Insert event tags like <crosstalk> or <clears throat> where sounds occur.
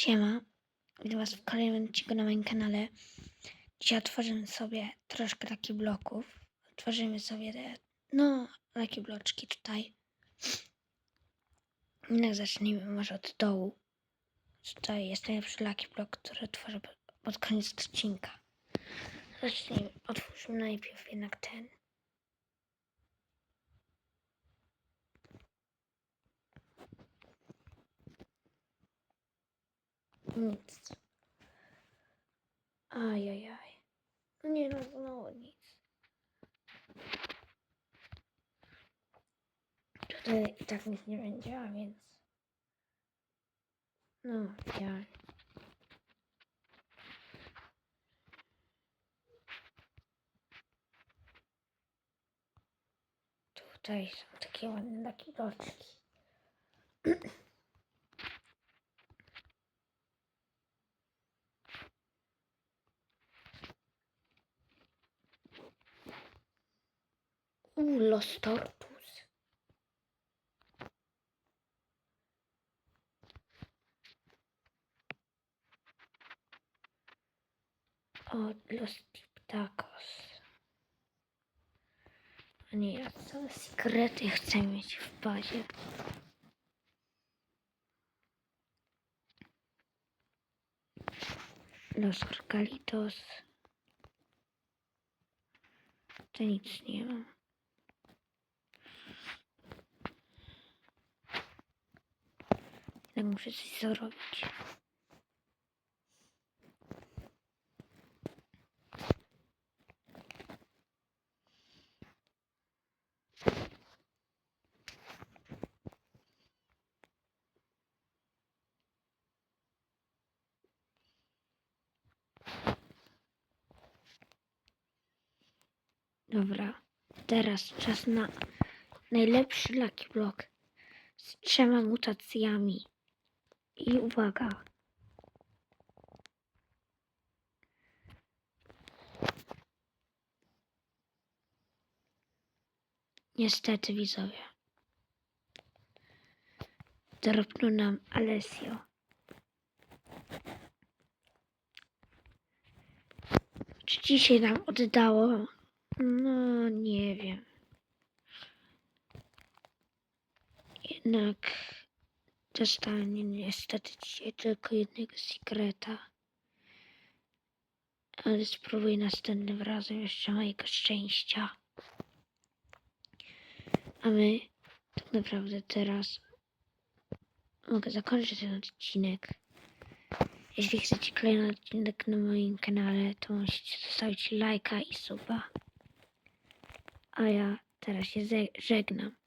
Siema, witam was w kolejnym odcinku na moim kanale. Dzisiaj otworzymy sobie troszkę takich bloków. Otworzymy sobie te, no, takie bloczki tutaj. No, zacznijmy może od dołu. Tutaj jest najlepszy Lucky Block, który otworzę pod koniec odcinka. Zacznijmy. Otwórzmy najpierw jednak ten. Nic. Ajajaj. No nie no, znowu nic. Tutaj i tak nic nie będzie, a więc... No, ja... Tutaj są takie ładne takie bloczki. <clears throat> Uh, Los Tortus. O, Los Tiptacos. A nie, ja całe sekrety chcę mieć w bazie. Los Orcalitos. To nic nie mam. Tak muszę coś zrobić. Dobra, teraz czas na najlepszy Lucky Block z trzema mutacjami. I uwaga. Niestety widzowie. Dropnął nam Alessio. Czy dzisiaj nam oddało? No, nie wiem. Jednak dostanie niestety dzisiaj tylko jednego sekreta. Ale spróbuj następnym razem jeszcze mojego szczęścia. A my tak naprawdę teraz mogę zakończyć ten odcinek. Jeśli chcecie kolejny odcinek na moim kanale, to musicie zostawić lajka i suba. A ja teraz się żegnam.